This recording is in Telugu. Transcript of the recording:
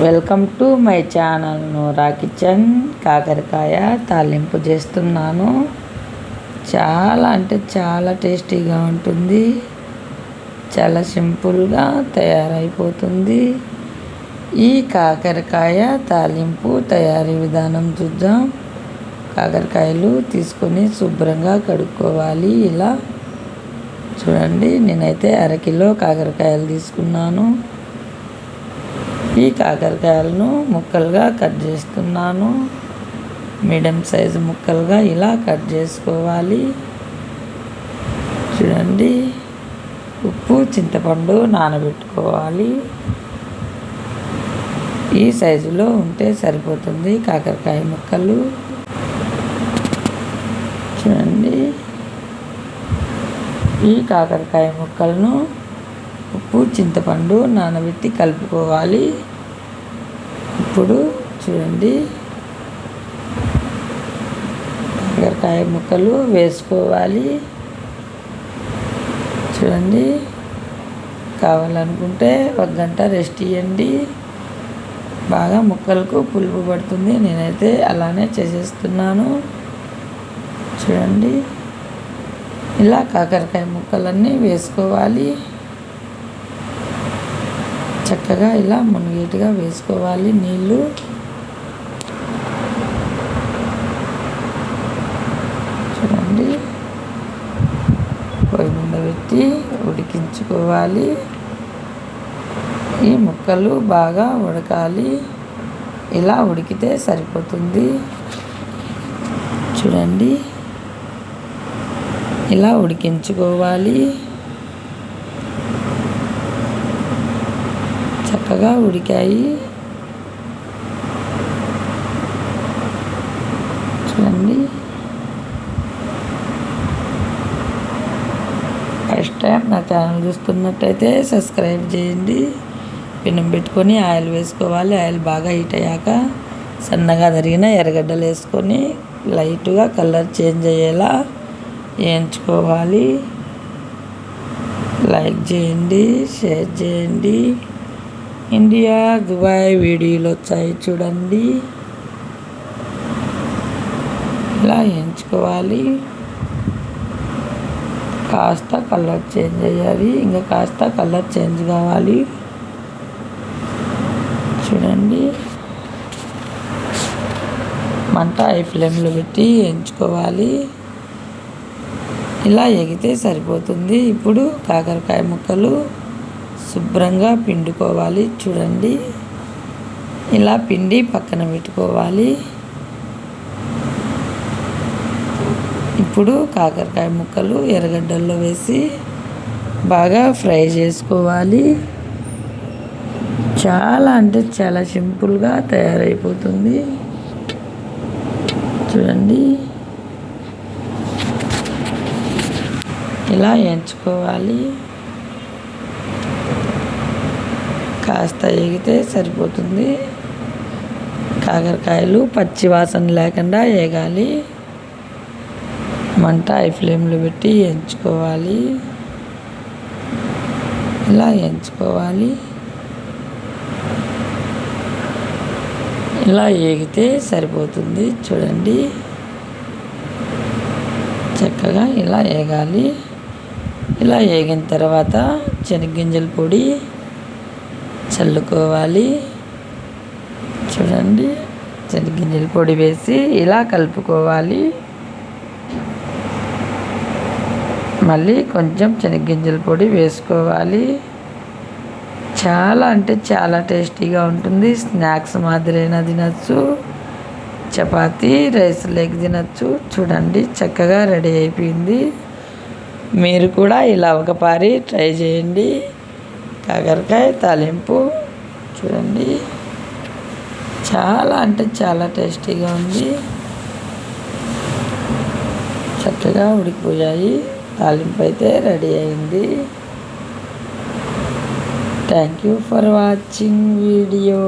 Welcome to my channel Noora kitchen. కాకరకాయ తాలింపు చేస్తున్నాను. చాలా అంటే చాలా టేస్టీగా ఉంటుంది. చాలా సింపుల్గా తయారైపోతుంది. ఈ కాకరకాయ తాలింపు తయారీ విధానం చూద్దాం. కాకరకాయలు తీసుకొని శుభ్రంగా కడుక్కోవాలి ఇలా. చూడండి నేనైతే అరకిలో కాకరకాయలు తీసుకున్నాను. ఈ కాకరకాయలను ముక్కలుగా కట్ చేస్తున్నాను. మీడియం సైజు ముక్కలుగా ఇలా కట్ చేసుకోవాలి. చూడండి. ఉప్పు చింతపండు నానబెట్టుకోవాలి. ఈ సైజులో ఉంటే సరిపోతుంది కాకరకాయ ముక్కలు. చూడండి. ఈ కాకరకాయ ముక్కలను ఉప్పు చింతపండు నానబెట్టి కలుపుకోవాలి. ఇప్పుడు చూడండి. కాకరకాయ ముక్కలు వేసుకోవాలి. చూడండి. కావాలనుకుంటే ఒక గంట రెస్ట్ ఇవ్వండి బాగా ముక్కలకు పులుపు పడుతుంది. నేనైతే అలానే చేసేస్తున్నాను. చూడండి. ఇలా కాకరకాయ ముక్కలన్నీ వేసుకోవాలి. చక్కగా ఇలా మునిగేటిగా వేసుకోవాలి. నీళ్ళు చూడండి. పొయ్యి మీద పెట్టి ఉడికించుకోవాలి. ఈ ముక్కలు బాగా ఉడకాలి. ఇలా ఉడికితే సరిపోతుంది. చూడండి. ఇలా ఉడికించుకోవాలి. చక్కగా ఉడికాయి. చూడండి. ఫస్ట్ టైం నా ఛానల్ చూస్తున్నట్టయితే సబ్స్క్రైబ్ చేయండి. పిన్నం పెట్టుకొని ఆయిల్ వేసుకోవాలి. ఆయిల్ బాగా హీట్ అయ్యాక సన్నగా తరిగిన ఎర్రగడ్డలు వేసుకొని లైట్గా కలర్ చేంజ్ అయ్యేలా వేయించుకోవాలి. లైక్ చేయండి షేర్ చేయండి. ఇండియా దుబాయ్ వీడియోలు వచ్చాయి చూడండి. ఇలా ఎంచుకోవాలి. కాస్త కలర్ చేంజ్ అయ్యాలి. ఇంకా కాస్త కలర్ చేంజ్ కావాలి. చూడండి. మంట ఐ ఫ్లేమ్లో పెట్టి ఎంచుకోవాలి. ఇలా ఎగితే సరిపోతుంది. ఇప్పుడు కాకరకాయ ముక్కలు. శుభ్రంగా పిండుకోవాలి. చూడండి. ఇలా పిండి పక్కన పెట్టుకోవాలి. ఇప్పుడు కాకరకాయ ముక్కలు ఎర్రగడ్డల్లో వేసి బాగా ఫ్రై చేసుకోవాలి. చాలా అంటే చాలా సింపుల్గా తయారైపోతుంది. చూడండి. ఇలా ఎంచుకోవాలి. కాస్త ఎగితే సరిపోతుంది. కాకరకాయలు పచ్చి వాసన లేకుండా వేగాలి మంట ఐ ఫ్లేమ్లో పెట్టి ఎంచుకోవాలి. ఇలా ఎంచుకోవాలి. ఇలా ఏగితే సరిపోతుంది. చూడండి. చక్కగా ఇలా వేగాలి ఇలా వేగిన తర్వాత శనగ్గింజల పొడి చల్లుకోవాలి. చూడండి. శనగింజల పొడి వేసి ఇలా కలుపుకోవాలి. మళ్ళీ కొంచెం శనగింజల పొడి వేసుకోవాలి. చాలా అంటే చాలా టేస్టీగా ఉంటుంది. స్నాక్స్ మాదిరైనా తినచ్చు. చపాతి రైస్ లెగ్ తినచ్చు. చూడండి చక్కగా రెడీ అయిపోయింది. మీరు కూడా ఇలా ఒక పారి ట్రై చేయండి. కాకరకాయ తాలింపు. చూడండి. చాలా అంటే చాలా టేస్టీగా ఉంది. చక్కగా ఉడికిపోయాయి. తాలింపు అయితే రెడీ అయింది. Thank you for watching video.